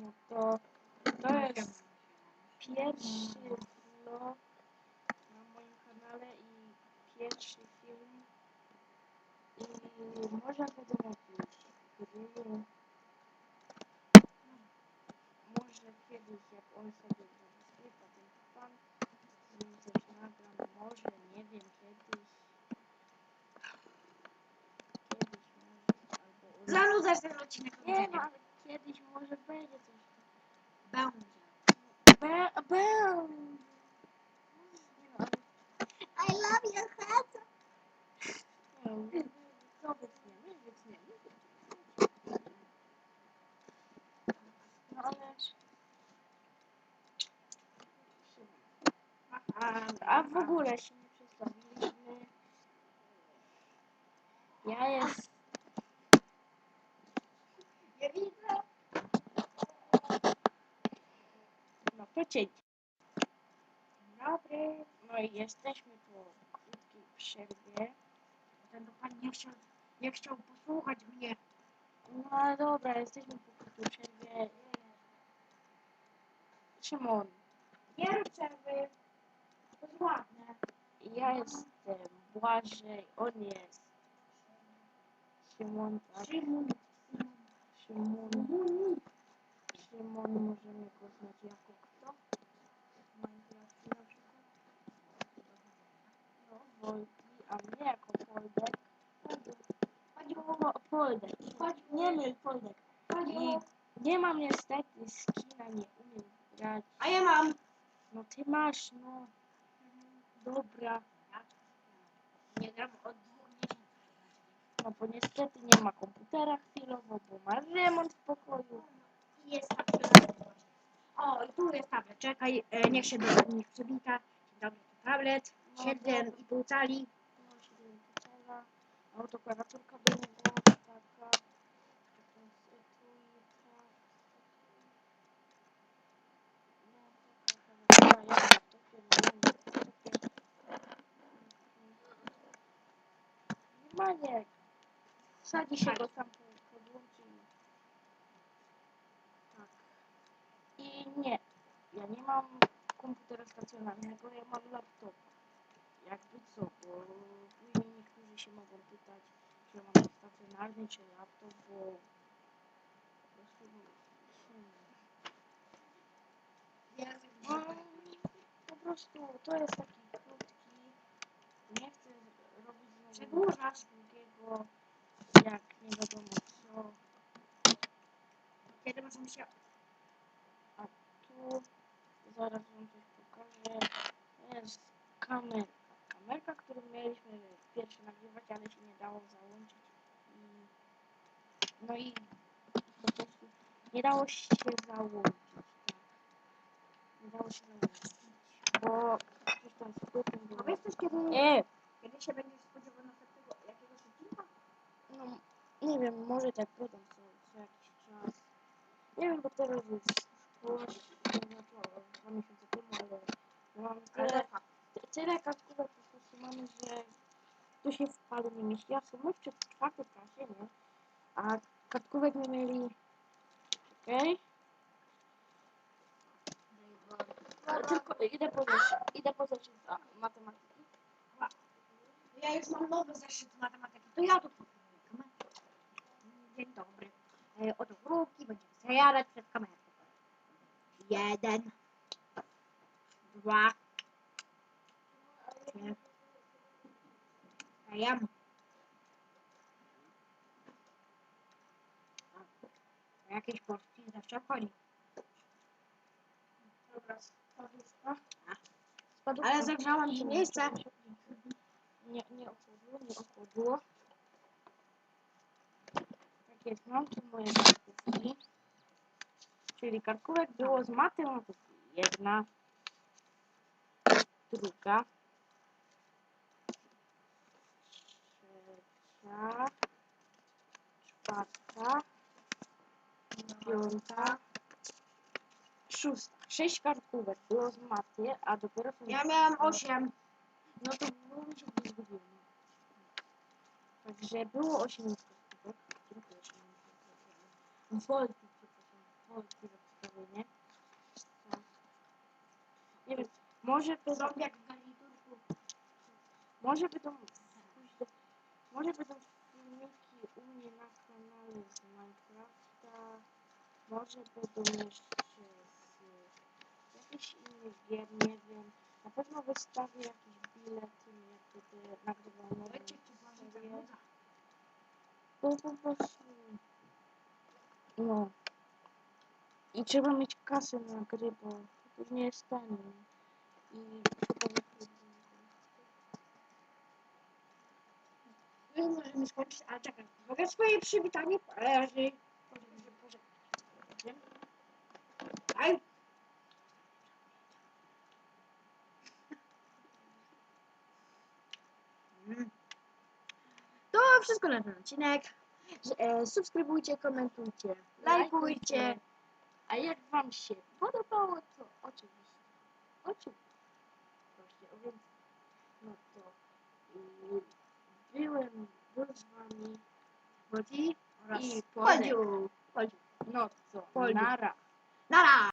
No to to jest pierwszy vlog na moim kanale i pierwszy film. I może będą jakieś gry. Może kiedyś, jak on sobie zaskrypa ten pan, z nim coś nagram. Może, nie wiem, kiedyś. Kiedyś może, albo... Zanudzasz ten odcinek. Nie no, ale kiedyś może będzie coś. Będzie. Be, ale I love your hat. nie, no, wytniemy, wytniemy. No ale... A w ogóle się nie przedstawiliśmy. Ja jest... Nie widzę. Cięcie. Dobry. No i jesteśmy po krótkiej przerwie. Ten pan nie chciał, nie chciał posłuchać mnie. No ale dobra, jesteśmy po krótkiej przerwie. Szymon, Nie rób przerwy. To jest ładne. ja jestem Błażej, on jest Szymon, tak? Szymon. Szymon. Szymon możemy go znać jako kto? W Minecrafcie na przykład. No, Wojki, a mnie jako Poldek. Chodź O, Poldek. Chodź, Nie myl Poldek. I nie mam niestety skina, nie umiem grać. A ja mam. No ty masz, no. Dobra. Nie gram od dwóch miesięcy. No bo niestety nie ma komputera chwilowo, bo ma remont w pokoju. I Jest tablet. O, i tu jest tablet. Czekaj, e, niech się do nich przywita. Dzień dobry, to tablet. No, 7,5 cali. No. No do niego taka. tak. No, no. Maniek. Sadzi się go tam po- podłączy i... Tak. I nie, ja nie mam komputera stacjonarnego, ja mam laptopa. Jakby co, bo później niektórzy się mogą pytać, czy ja mam stacjonarny, czy laptop, bo po prostu hmm, no, po prostu to jest taki krótki, nie chcę robić znowu Przedłużasz. długiego, jak nie wiadomo co, Kiedy możemy się... a tu zaraz wam coś pokażę, jest kamerka, kamerka, którą mieliśmy pierwszy nagrywać, ale się nie dało załączyć no i po prostu nie dało się załączyć, tak. Nie dało się załączyć, bo coś tam z płytem było. Powiedz coś, kiedy, Nie, kiedy się będziesz spodziewał następnego jakiegoś odcinka? no nie wiem, może tak potem co, co jakiś czas. Nie wiem, bo teraz jest szkoła, zaczęła dwa miesiące temu, ale mam tyle, tyle kartkówek po prostu mamy, że tu się w palu nie mieści. Ja są jeszcze w czwartej klasie, nie? A kartkówek my mieli... Okej? Ale Tylko idę po zeszyt, idę po zeszyt za matematyki. Ja już mam nowy zeszyt matematyki, to ja tu proponuję. Dzień dobry. E, Oto grupki, będziemy zajadać przed kamerą. Jeden. Dwa. Trzy. Stajem. Jakieś kości zawsze wchodzi. Dobra, spadówka. Spadówka. Ale zagrzałam ci miejsce. Nie, nie ochłodło, nie ochłodło. Tak jest, mam tu moje kartkówki. Czyli kartkówek było z matematyki. Jedna, druga, trzecia, czwarta, piąta, szósta. Sześć kartkówek było z maty, a dopiero Ja miałem osiem. no to było mi się zgubiło. Także było 8 kartkówek. Dziękuję, to powiedziałem. Wolki, przepraszam. Wolki. sobie, nie? To, nie wiem, może będą, Zombiak w garniturku. może będą, kurde, może będą filmiki u mnie na kanale z Minecrafta, może będą jeszcze z jakichś innych gier, nie wiem. Na pewno wystawię jakieś bilety, jak będę nagrywał nową Wojciech, czy Błażej serię. Zanuda? Bo po prostu. No. I trzeba mieć kasę na gry, bo później jest tanie. I My możemy skończyć, ale czekaj. Mogę swoje przywitanie poleży. Aj. Mm. To wszystko na ten odcinek. E, subskrybujcie, komentujcie, lajkujcie. A jak wam się podobało, to oczywiście. Oczywiście. Proszę, więc no to wami Chodzi oraz i Podziu. Podziu. No to Poldi. nara. Nara!